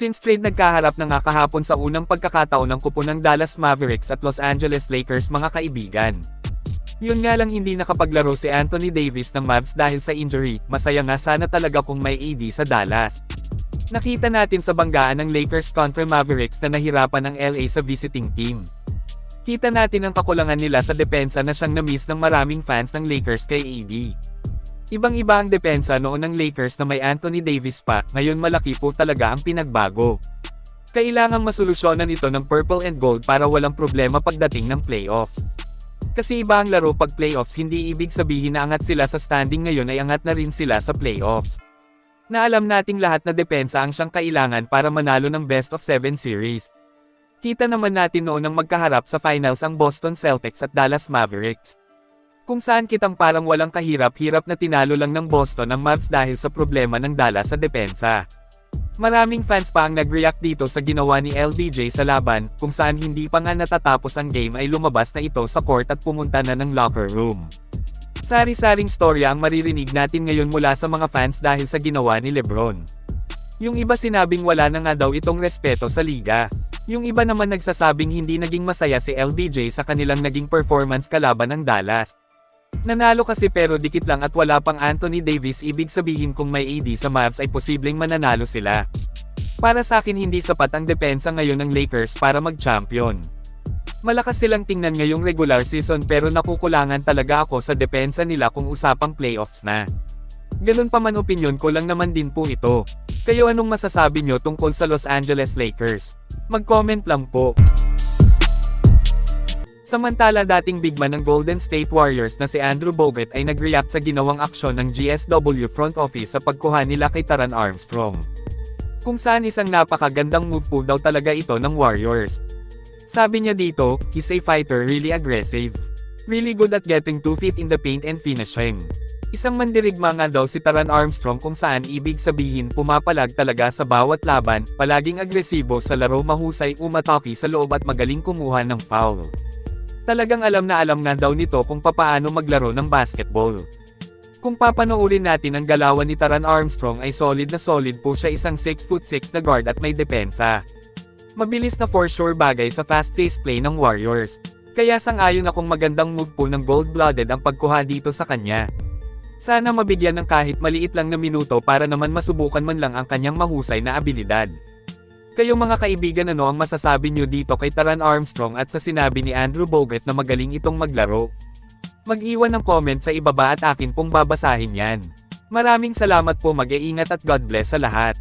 Since trade nagkaharap na nga kahapon sa unang pagkakataon ng kupo ng Dallas Mavericks at Los Angeles Lakers mga kaibigan. Yun nga lang hindi nakapaglaro si Anthony Davis ng Mavs dahil sa injury, masaya nga sana talaga kung may AD sa Dallas. Nakita natin sa banggaan ng Lakers kontra Mavericks na nahirapan ang LA sa visiting team. Kita natin ang kakulangan nila sa depensa na siyang na-miss ng maraming fans ng Lakers kay AD. Ibang-iba ang depensa noon ng Lakers na may Anthony Davis pa, ngayon malaki po talaga ang pinagbago. Kailangang masolusyonan ito ng purple and gold para walang problema pagdating ng playoffs. Kasi iba ang laro pag playoffs hindi ibig sabihin na angat sila sa standing ngayon ay angat na rin sila sa playoffs. Na alam nating lahat na depensa ang siyang kailangan para manalo ng best of 7 series. Kita naman natin noon ang magkaharap sa finals ang Boston Celtics at Dallas Mavericks. Kung saan kitang parang walang kahirap-hirap na tinalo lang ng Boston ang Mavs dahil sa problema ng Dallas sa depensa. Maraming fans pa ang nag-react dito sa ginawa ni LBJ sa laban, kung saan hindi pa nga natatapos ang game ay lumabas na ito sa court at pumunta na ng locker room. Sari-saring storya ang maririnig natin ngayon mula sa mga fans dahil sa ginawa ni Lebron. Yung iba sinabing wala na nga daw itong respeto sa liga. Yung iba naman nagsasabing hindi naging masaya si LBJ sa kanilang naging performance kalaban ng Dallas. Nanalo kasi pero dikit lang at wala pang Anthony Davis ibig sabihin kung may AD sa Mavs ay posibleng mananalo sila. Para sa akin hindi sapat ang depensa ngayon ng Lakers para mag-champion. Malakas silang tingnan ngayong regular season pero nakukulangan talaga ako sa depensa nila kung usapang playoffs na. Ganun pa man opinyon ko lang naman din po ito. Kayo anong masasabi nyo tungkol sa Los Angeles Lakers? Mag-comment lang po. Samantala dating bigman ng Golden State Warriors na si Andrew Bogut ay nag-react sa ginawang aksyon ng GSW front office sa pagkuha nila kay Taran Armstrong. Kung saan isang napakagandang move po daw talaga ito ng Warriors. Sabi niya dito, he's a fighter really aggressive. Really good at getting two feet in the paint and finishing. Isang mandirigma nga daw si Taran Armstrong kung saan ibig sabihin pumapalag talaga sa bawat laban, palaging agresibo sa laro mahusay umatake sa loob at magaling kumuha ng foul. Talagang alam na alam nga daw nito kung papaano maglaro ng basketball. Kung papanoorin natin ang galawan ni Taran Armstrong ay solid na solid po siya isang 6'6 na guard at may depensa. Mabilis na for sure bagay sa fast-paced play ng Warriors. Kaya sang-ayon akong magandang move po ng gold-blooded ang pagkuha dito sa kanya. Sana mabigyan ng kahit maliit lang na minuto para naman masubukan man lang ang kanyang mahusay na abilidad. Kayo mga kaibigan ano ang masasabi nyo dito kay Taran Armstrong at sa sinabi ni Andrew Bogut na magaling itong maglaro? Mag-iwan ng comment sa ibaba at akin pong babasahin yan. Maraming salamat po mag-iingat at God bless sa lahat.